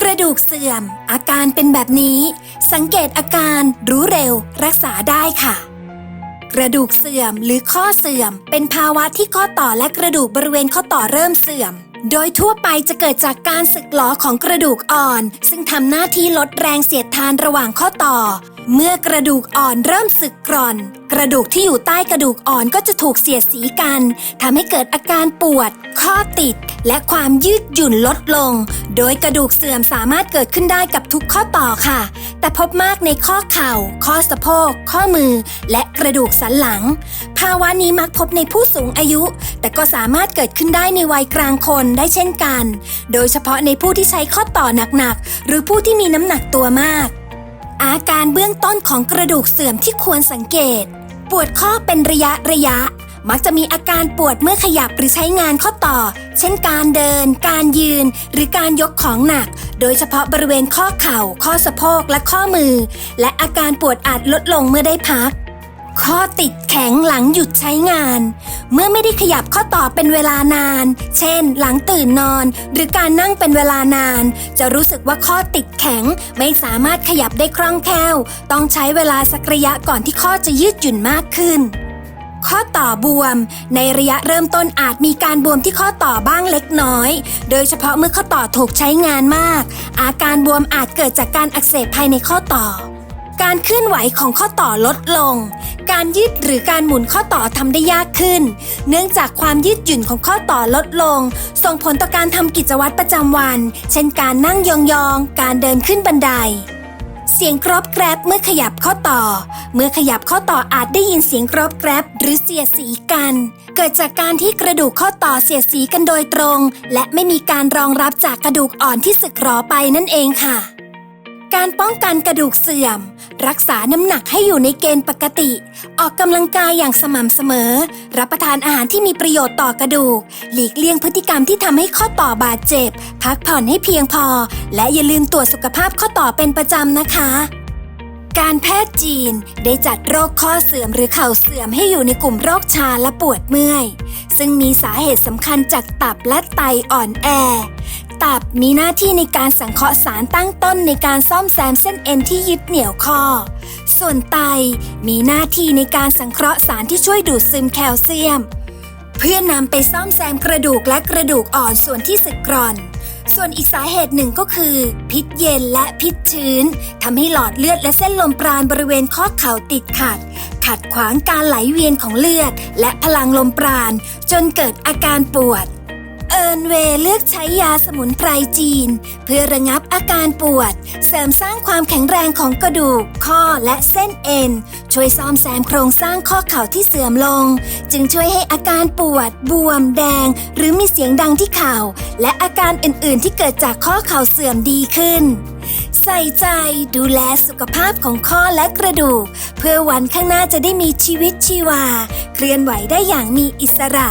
กระดูกเสื่อม อาการเป็นแบบนี้ สังเกตอาการรู้เร็ว รักษาได้ค่ะ กระดูกเสื่อมหรือข้อเสื่อม เป็นภาวะที่ข้อต่อและกระดูกบริเวณข้อต่อเริ่มเสื่อม โดยทั่วไปจะเกิดจากการสึกหลอของกระดูกอ่อน ซึ่งทำหน้าที่ลดแรงเสียดทานระหว่างข้อต่อ เมื่อกระดูกอ่อนเริ่มสึกกร่อน กระดูกที่อยู่ใต้กระดูกอ่อนก็จะถูกเสียดสีกันทำให้เกิดอาการปวด ข้อติด และความยืดหยุ่นลดลง โดยกระดูกเสื่อมสามารถเกิดขึ้นได้กับทุกข้อต่อค่ะ แต่พบมากในข้อเข่า ข้อสะโพก ข้อมือ และกระดูกสันหลัง ภาวะนี้มักพบในผู้สูงอายุ แต่ก็สามารถเกิดขึ้นได้ในวัยกลางคนได้เช่นกัน โดยเฉพาะในผู้ที่ใช้ข้อต่อหนักๆ หรือผู้ที่มีน้ำหนักตัวมากอาการเบื้องต้นของกระดูกเสื่อมที่ควรสังเกต ปวดข้อเป็นระยะระยะ มักจะมีอาการปวดเมื่อขยับหรือใช้งานข้อต่อ เช่นการเดิน การยืน หรือการยกของหนัก โดยเฉพาะบริเวณข้อเข่า ข้อสะโพกและข้อมือ และอาการปวดอาจลดลงเมื่อได้พัก ข้อติดแข็งหลังหยุดใช้งาน เมื่อไม่ได้ขยับข้อต่อเป็นเวลานาน เช่น หลังตื่นนอน หรือการนั่งเป็นเวลานาน จะรู้สึกว่าข้อติดแข็ง ไม่สามารถขยับได้คล่องแคล่ว ต้องใช้เวลาสักระยะก่อนที่ข้อจะยืดหยุ่นมากขึ้น ข้อต่อบวม ในระยะเริ่มต้นอาจมีการบวมที่ข้อต่อบ้างเล็กน้อย โดยเฉพาะเมื่อข้อต่อถูกใช้งานมาก อาการบวมอาจเกิดจากการอักเสบภายในข้อต่อ การเคลื่อนไหวของข้อต่อลดลง การยืดหรือการหมุนข้อต่อทำได้ยากขึ้น เนื่องจากความยืดหยุ่นของข้อต่อลดลง ส่งผลต่อการทำกิจวัตรประจำวัน เช่นการนั่งยองๆ การเดินขึ้นบันไดเสียงกรอบแกรบเมื่อขยับข้อต่อ เมื่อขยับข้อต่ออาจได้ยินเสียงกรอบแกรบหรือเสียดสีกัน เกิดจากการที่กระดูกข้อต่อเสียดสีกันโดยตรง และไม่มีการรองรับจากกระดูกอ่อนที่สึกหรอไปนั่นเองค่ะ การป้องกันกระดูกเสื่อม รักษาน้ำหนักให้อยู่ในเกณฑ์ปกติ ออกกำลังกายอย่างสม่ำเสมอ รับประทานอาหารที่มีประโยชน์ต่อกระดูก หลีกเลี่ยงพฤติกรรมที่ทำให้ข้อต่อบาดเจ็บ พักผ่อนให้เพียงพอ และอย่าลืมตรวจสุขภาพข้อต่อเป็นประจำนะคะการแพทย์จีนได้จัดโรคข้อเสื่อมหรือเข่าเสื่อมให้อยู่ในกลุ่มโรคชาและปวดเมื่อย ซึ่งมีสาเหตุสำคัญจากตับและไตอ่อนแอ ตับมีหน้าที่ในการสังเคราะห์สารตั้งต้นในการซ่อมแซมเส้นเอ็นที่ยึดเหนี่ยวข้อ ส่วนไตมีหน้าที่ในการสังเคราะห์สารที่ช่วยดูดซึมแคลเซียม เพื่อนำไปซ่อมแซมกระดูกและกระดูกอ่อนส่วนที่สึกกร่อน ส่วนอีกสาเหตุหนึ่งก็คือ พิษเย็นและพิษชื้นทำให้หลอดเลือดและเส้นลมปราณบริเวณข้อเข่าติดขัดขัดขวางการไหลเวียนของเลือด และพลังลมปราณจนเกิดอาการปวด อิร์นเวย์เลือกใช้ยาสมุนไพรจีน เพื่อระงับอาการปวด เสริมสร้างความแข็งแรงของกระดูก ข้อและเส้นเอ็น ช่วยซ่อมแซมโครงสร้างข้อเข่าที่เสื่อมลง จึงช่วยให้อาการปวด บวม แดง หรือมีเสียงดังที่เข่า และอาการอื่น ๆ ที่เกิดจากข้อเข่าเสื่อมดีขึ้น ใส่ใจดูแลสุขภาพของข้อและกระดูก เพื่อวันข้างหน้าจะได้มีชีวิตชีวา เคลื่อนไหวได้อย่างมีอิสระ